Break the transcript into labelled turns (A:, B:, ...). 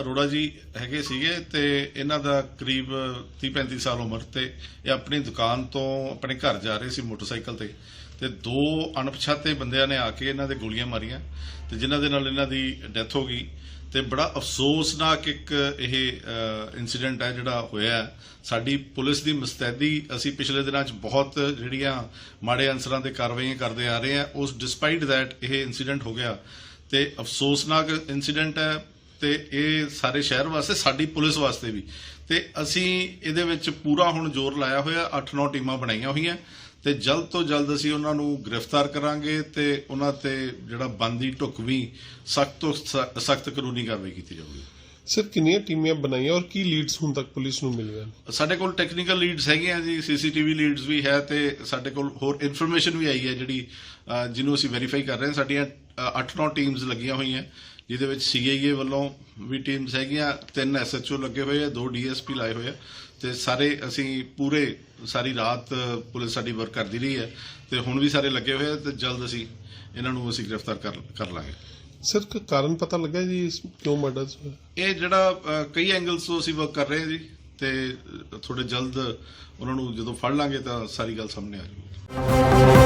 A: ਅਰੋੜਾ ਜੀ ਹੈਗੇ ਸੀਗੇ ਤੇ ਇਹਨਾਂ ਦਾ ਕਰੀਬ 30-35 ਸਾਲ ਉਮਰ ਤੇ ਇਹ ਆਪਣੀ ਦੁਕਾਨ ਤੋਂ ਆਪਣੇ ਘਰ ਜਾ ਰਹੇ ਸੀ ਮੋਟਰਸਾਈਕਲ ਤੇ। ਤੇ ਦੋ ਅਣਪਛਾਤੇ ਬੰਦਿਆਂ ਨੇ ਆ ਕੇ ਇਹਨਾਂ ਦੇ ਗੋਲੀਆਂ ਮਾਰੀਆਂ ਤੇ ਜਿਨ੍ਹਾਂ ਦੇ ਨਾਲ ਇਹਨਾਂ ਦੀ ਡੈਥ ਹੋ ਗਈ। ਤੇ ਬੜਾ ਅਫਸੋਸਨਾਕ ਇੱਕ ਇਹ ਇਨਸੀਡੈਂਟ ਹੈ ਜਿਹੜਾ ਹੋਇਆ। ਸਾਡੀ ਪੁਲਿਸ ਦੀ ਮੁਸਤੈਦੀ ਅਸੀਂ ਪਿਛਲੇ ਦਿਨਾਂ 'ਚ ਬਹੁਤ ਜਿਹੜੀਆਂ ਮਾੜੇ ਅਨਸਰਾਂ ਦੇ ਕਾਰਵਾਈਆਂ ਕਰਦੇ ਆ ਰਹੇ ਆ ਉਸ ਡਿਸਪਾਈਟ ਥੈਟ ਇਹ ਇਨਸੀਡੈਂਟ ਹੋ ਗਿਆ। ਤੇ ਅਫਸੋਸਨਾਕ ਇਨਸੀਡੈਂਟ ਹੈ। ਤੇ ਇਹ ਸਾਰੇ ਸ਼ਹਿਰ ਵਾਸਤੇ, ਸਾਡੀ ਪੁਲਿਸ ਵਾਸਤੇ ਵੀ। ਤੇ ਅਸੀਂ ਇਹਦੇ ਵਿੱਚ ਪੂਰਾ ਹੁਣ ਜ਼ੋਰ ਲਾਇਆ ਹੋਇਆ 8-9 ਟੀਮਾਂ ਬਣਾਈਆਂ ਹੋਈਆਂ। ਤੇ ਜਲਦ ਤੋਂ ਜਲਦ ਅਸੀਂ ਉਹਨਾਂ ਨੂੰ ਗ੍ਰਿਫਤਾਰ ਕਰਾਂਗੇ ਤੇ ਉਹਨਾਂ ਤੇ ਜਿਹੜਾ ਬੰਦੀ ਢੁਕਵੀਂ ਸਖਤ ਤੋਂ ਸਖਤ ਕਾਨੂੰਨੀ ਕਾਰਵਾਈ ਕੀਤੀ ਜਾਊਗੀ।
B: ਸਰ ਕਿੰਨੀਆਂ ਟੀਮਾਂ ਬਣਾਈਆਂ ਔਰ ਕੀ ਲੀਡਸ ਹੁਣ ਤੱਕ ਪੁਲਿਸ ਨੂੰ ਮਿਲੀਆਂ
A: ਸਾਡੇ ਕੋਲ ਟੈਕਨੀਕਲ ਲੀਡਸ ਹੈਗੀਆਂ ਜੀ ਸੀਸੀਟੀਵੀ ਲੀਡਸ ਵੀ ਹੈ ਤੇ ਸਾਡੇ ਕੋਲ ਹੋਰ ਇਨਫੋਰਮੇਸ਼ਨ ਵੀ ਆਈ ਹੈ ਜਿਹੜੀ ਜਿਹਨੂੰ ਅਸੀਂ ਵੈਰੀਫਾਈ ਕਰ ਰਹੇ ਹਾਂ। ਸਾਡੀਆਂ 8-9 ਟੀਮਸ ਲੱਗੀਆਂ ਹੋਈਆਂ, ਜਿਹਦੇ ਵਿੱਚ ਸੀਆਈਏ ਵੱਲੋਂ ਵੀ ਟੀਮਸ ਹੈਗੀਆਂ, ਤਿੰਨ ਐਸਐਚਓ ਲੱਗੇ ਹੋਏ ਆ, ਦੋ ਡੀਐਸਪੀ ਲਾਏ ਹੋਏ ਆ ਤੇ ਸਾਰੇ ਅਸੀਂ ਪੂਰੇ, ਸਾਰੀ ਰਾਤ ਪੁਲਿਸ ਸਾਡੀ ਵਰਕ ਕਰਦੀ ਰਹੀ ਹੈ ਤੇ ਹੁਣ ਵੀ ਸਾਰੇ ਲੱਗੇ ਹੋਏ ਆ ਤੇ ਜਲਦ ਅਸੀਂ ਇਹਨਾਂ ਨੂੰ ਅਸੀਂ ਗ੍ਰਿਫਤਾਰ ਕਰ ਲਾਂਗੇ।
B: ਸਰ ਕੋਈ ਕਾਰਨ ਪਤਾ ਲੱਗਾ ਜੀ ਇਸ ਕਿਉਂ ਮਰਡਰ ਹੋਇਆ
A: ਇਹ ਜਿਹੜਾ ਅਹ, ਕਈ ਐਂਗਲਸ ਤੋਂ ਅਸੀਂ ਵਰਕ ਕਰ ਰਹੇ ਹਾਂ ਜੀ ਤੇ ਥੋੜੇ ਜਲਦ ਉਹਨਾਂ ਨੂੰ ਜਦੋਂ ਫੜ ਲਾਂਗੇ ਤਾਂ ਸਾਰੀ ਗੱਲ ਸਾਹਮਣੇ ਆ ਜਾਊਗੀ।